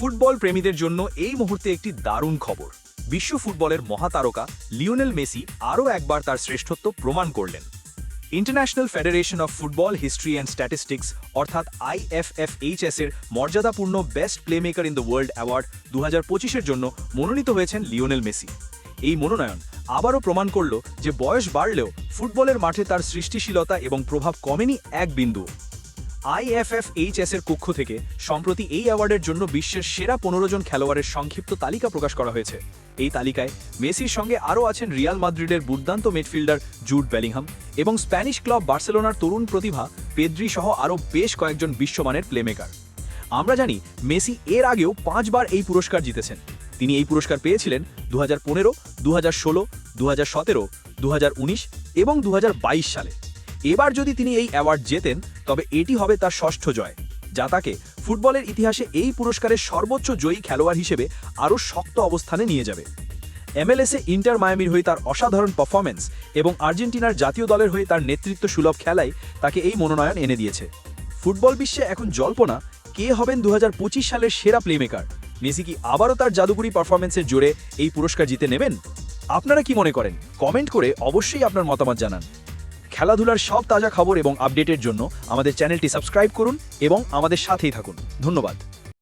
Football প্রেমীদের জন্য এই মুহূর্তে একটি দারুণ খবর। বিশ্ব ফুটবলের মহাতারকা লিওনেল মেসি আরও একবার তার শ্রেষ্ঠত্ব প্রমাণ করলেন। International Federation of Football History and Statistics, অর্থাৎ আইএফএফএইচএস এর মর্যাদাপূর্ণ best playmaker in the world award দু হাজার জন্য মনোনীত হয়েছেন লিওনেল মেসি। এই মনোনয়ন আবারও প্রমাণ করল যে বয়স বাড়লেও ফুটবলের মাঠে তার সৃষ্টিশীলতা এবং প্রভাব কমেনি এক বিন্দু। আইএফএফএইচএস এর পক্ষ থেকে সম্প্রতি এই অ্যাওয়ার্ডের জন্য বিশ্বের সেরা পনেরো জন খেলোয়াড়ের সংক্ষিপ্ত তালিকা প্রকাশ করা হয়েছে। এই তালিকায় মেসির সঙ্গে আরও আছেন রিয়াল মাদ্রিদের দুর্দান্ত মিডফিল্ডার জুড বেলিংহাম এবং স্প্যানিশ ক্লাব বার্সেলোনার তরুণ প্রতিভা পেদ্রি সহ আরও বেশ কয়েকজন বিশ্বমানের প্লেমেকার আমরা জানি মেসি এর আগেও পাঁচবার এই পুরস্কার জিতেছেন। তিনি এই পুরস্কার পেয়েছিলেন দু হাজার পনেরো দু হাজার ষোলো দু হাজার সতেরো দু হাজার উনিশ এবং দু হাজার বাইশ সালে। এবার যদি তিনি এই অ্যাওয়ার্ড জেতেন, তবে এটি হবে তার ষষ্ঠ জয়, যা তাকে ফুটবলের ইতিহাসে এই পুরস্কারের সর্বোচ্চ জয়ী খেলোয়াড় হিসেবে আরও শক্ত অবস্থানে নিয়ে যাবে। এমএলএসে ইন্টার মায়ামির হয়ে তার অসাধারণ পারফরম্যান্স এবং আর্জেন্টিনার জাতীয় দলের হয়ে তার নেতৃত্ব সুলভ খেলায় তাকে এই মনোনয়ন এনে দিয়েছে। ফুটবল বিশ্বে এখন জল্পনা, কে হবেন দু হাজার পঁচিশ সালের সেরা প্লেমেকার মেসি কি আবারও তার জাদুকরি পারফরমেন্সের জোরে এই পুরস্কার জিতে নেবেন? আপনারা কি মনে করেন? কমেন্ট করে অবশ্যই আপনার মতামত জানান। খেলাধুলার সব তাজা খবর এবং আপডেটের জন্য আমাদের চ্যানেলটি সাবস্ক্রাইব করুন এবং আমাদের সাথেই থাকুন। ধন্যবাদ।